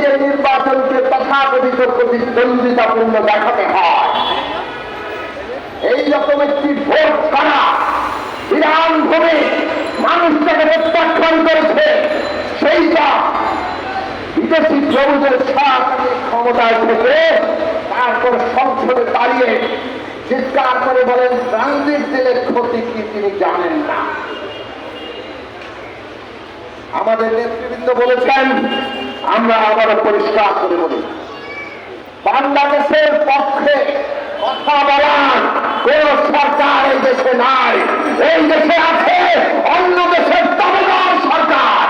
যে নির্বাচনকে তথাকথিত প্রতিদ্বন্দ্বিতাপূর্ণ দেখাতে হয়। এই রকম একটি ভোট ছাড়া বিধান ভূমি মানুষটাকে প্রত্যাখ্যান করেছে, সেইটা বিদেশি প্রভুদের সরাসরি ক্ষমতায় থেকে তারপর সংসদে দাঁড়িয়ে চিৎকার করে বলেন ট্রানজিট দিলে ক্ষতি কি তিনি জানেন না? আমাদের নেতৃবৃন্দ বলেছেন আমরা আবারও পরিষ্কার করে বলি, বাংলাদেশের পক্ষে কথা বলার কোন সরকার এই দেশে নাই। এই দেশে আছে অন্য দেশের দাবেদার সরকার।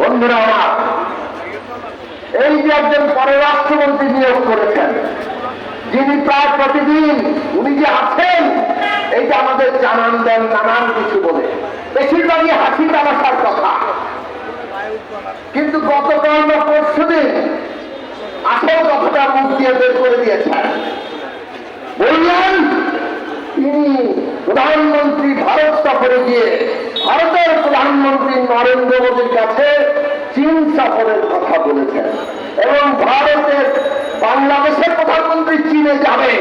বন্ধুরা আমার এই যে একজন পররাষ্ট্রমন্ত্রী নিয়োগ করেছেন, যিনি প্রায় প্রতিদিন উনি যে আছেন, এইটা আমাদের জানান দেন নানান কিছু বলে। বেশিরভাগই হাসি তামাশার কথা। কিন্তু গতকাল বা পরশু দিন আসল কথাটা মুখ দিয়ে বের করে দিয়েছেন। বললেন, তিনি প্রধানমন্ত্রী ভারত সফরে গিয়ে ভারতের প্রধানমন্ত্রী নরেন্দ্র মোদীর কাছে চীন সফরের কথা বলেছেন এবং ভারতের বাংলাদেশের প্রধানমন্ত্রী চীনে যাবে,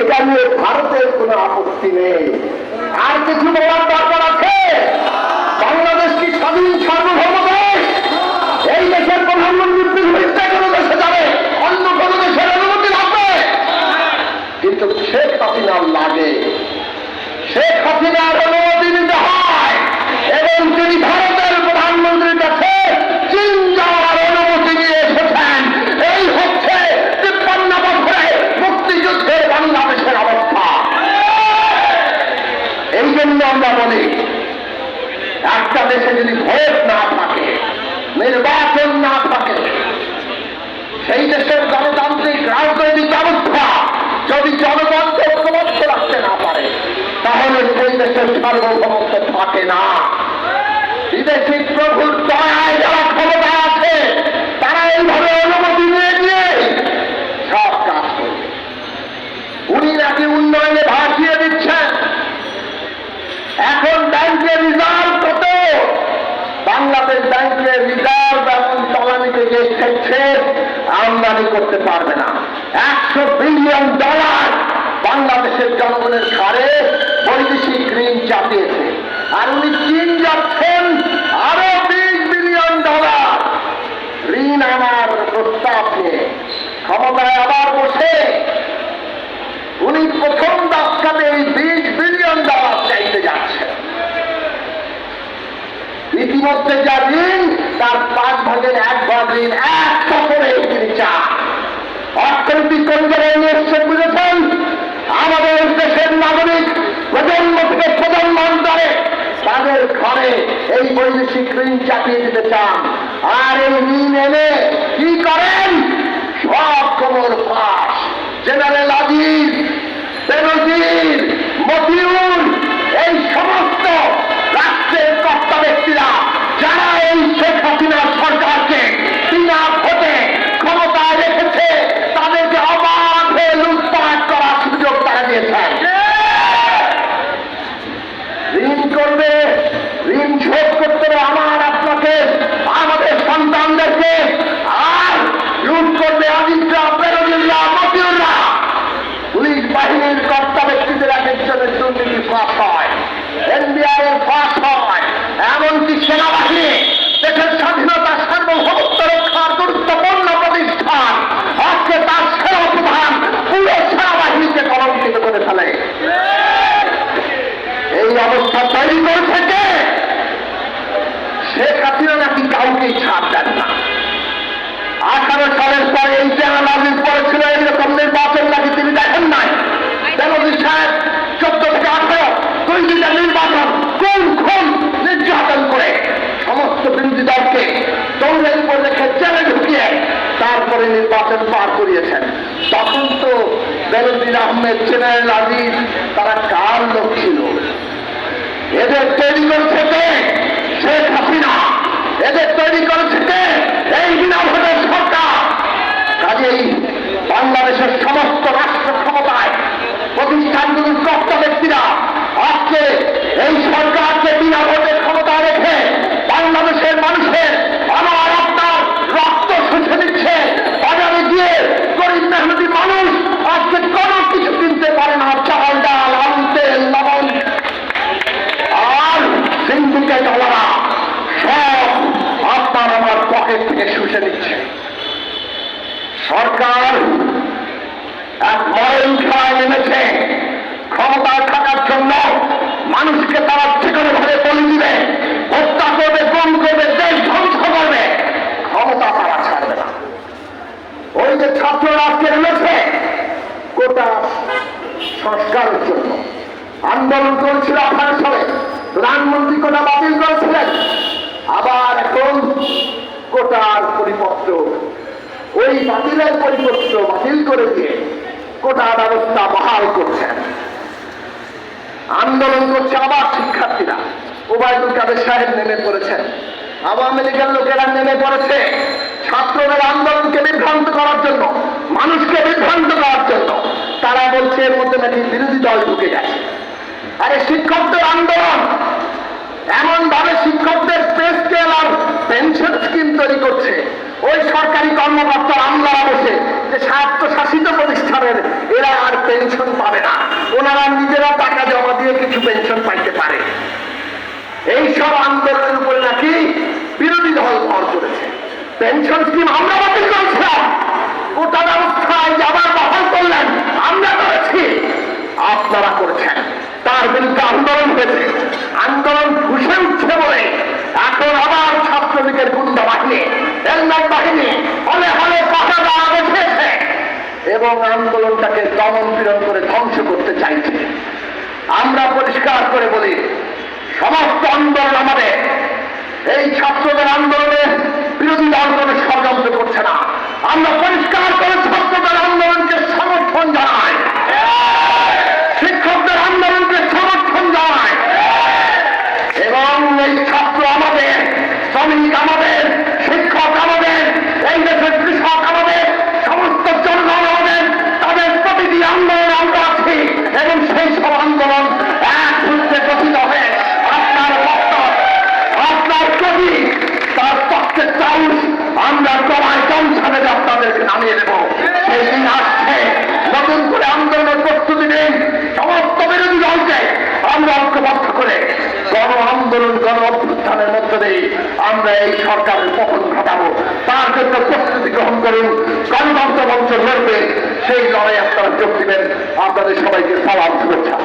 এটা নিয়ে ভারতের কোনো আপত্তি নেই। আর কিছু বলার দরকার আছে? বাংলাদেশ হাসিনার অনুমতি নিতে হয় এবং তিনি ভারতের প্রধানমন্ত্রীর কাছে চীন যাওয়ার অনুমতি নিয়ে এসেছেন। এই হচ্ছে তিপ্পান্ন বছরে মুক্তিযুদ্ধের বাংলাদেশের অবস্থা। এই জন্য আমরা বলি, একটা দেশে যদি ভোট না থাকে, নির্বাচন না থাকে, সেই দেশের গণতান্ত্রিক রাজনৈতিক ব্যবস্থা যদি জনগণকে ঐক্যবদ্ধ রাখতে না পারে, তাহলে দেশের সার্বভৌমত্ব থাকে না। বিদেশি প্রভুর দয়ায় যারা ক্ষমতা আছে, তারা এইভাবে অনুমতি নিয়ে নিয়ে সব কাজ করবে। উনি নাকি উন্নয়নে ভাসিয়ে দিচ্ছেন। এখন ব্যাংকের রিজার্ভ কত বাংলাদেশ ব্যাংকের রিজার্ভ এখন তলানি থেকে এসেছে আমদানি করতে পারবে না। একশো বিলিয়ন ডলার বাংলাদেশের জনগণের ঘরে বৈদেশিক ঋণ চাপিয়েছে। আর উনি চীন যাচ্ছেন আরও বিশ বিলিয়ন ডলার। ঋণ আনার প্রস্তাব নিয়ে ক্ষমতায় আবার বসে। উনি প্রথম দশকাতে এই বিশ বিলিয়ন ডলার চাইতে যাচ্ছেন। ইতিমধ্যে যা ঋণ, তার পাঁচ ভাগের এক ভাগ ঋণ এক সফরে তিনি চান। অর্থনৈতিক কর্মীরা নিশ্চয় বুঝেছেন, আমাদের দেশের নাগরিক প্রজন্ম থেকে প্রজন্ম অন্তরে তাদের ঘরে এই বৈদেশিক ঋণ চাপিয়ে দিতে চান। আর এই ঋণ এনে কি করেন? সব খবর ফাঁস। জেনারেল আজিজ বেনজির মতিউর তারপরে নির্বাচন পার করিয়েছেন। তখন তো বেলুদ্দিন আহমেদ, জেনারেল আজিজ, তারা কার লোক ছিল? এদের তৈরি করেছে সিন্ডিকেটওয়ালা সব আপনার আমার পকেট থেকে শুষে নিচ্ছে। সরকার এক মরণ খেলায় নেমেছে ক্ষমতা থাকার জন্য মানুষকে তারা যে কোনোভাবে ওই পরিপত্র বাতিল করে দিয়ে কোটা ব্যবস্থা বহাল করছেন। আন্দোলন করছে আবার শিক্ষার্থীরা। ওবায়দুল কাদের সাহেব নেমে পড়েছেন। আওয়ামী লীগের লোকেরা নেমে পড়েছে। ছাত্রদের আন্দোলনকে বিভ্রান্ত করার জন্য, মানুষকে বিভ্রান্ত করার জন্য। তারা বলছে, এর মধ্যে নাকি বিরোধী দল ঢুকে গেছে। আরে শিক্ষকদের আন্দোলন এমন ভাবে শিক্ষকদের পে স্কেল আর পেনশন স্কিম তৈরি করছে ওই সরকারি কর্মকর্তা আমলারা বসে যে স্বায়ত্তশাসিত প্রতিষ্ঠানের, এরা আর পেনশন পাবে না। ওনারা নিজেরা টাকা জমা দিয়ে কিছু পেনশন পাইতে পারে। এই সব আন্দোলনের উপরে নাকি বিরোধী দল ভর করেছে। পেনশন স্কিম আমরা বাতিল করেছিলাম। গোটা ব্যবস্থায় যে আবার বহাল করলেন, আমরা করেছি। আপনারা করেছেন। তার বিরুদ্ধে আন্দোলন হয়েছে। এবং আন্দোলনটাকে দমন পীড়ন করে ধ্বংস করতে চাইছে। আমরা পরিষ্কার করে বলি, সমস্ত আন্দোলন আমাদের। এই ছাত্রদের আন্দোলনের বিরোধী আন্দোলনের ষড়যন্ত্র করছে না। আমরা পরিষ্কার আমরা ঐক্যবদ্ধ করে গণ আন্দোলন দিয়ে আমরা এই সরকারের পতন ঘটাবো। তার জন্য প্রস্তুতি গ্রহণ করুন। গণতন্ত্র মঞ্চ লড়বে সেই লড়াই আপনারা যোগ দিবেন। আপনাদের সবাইকে সালাম, শুভেচ্ছা।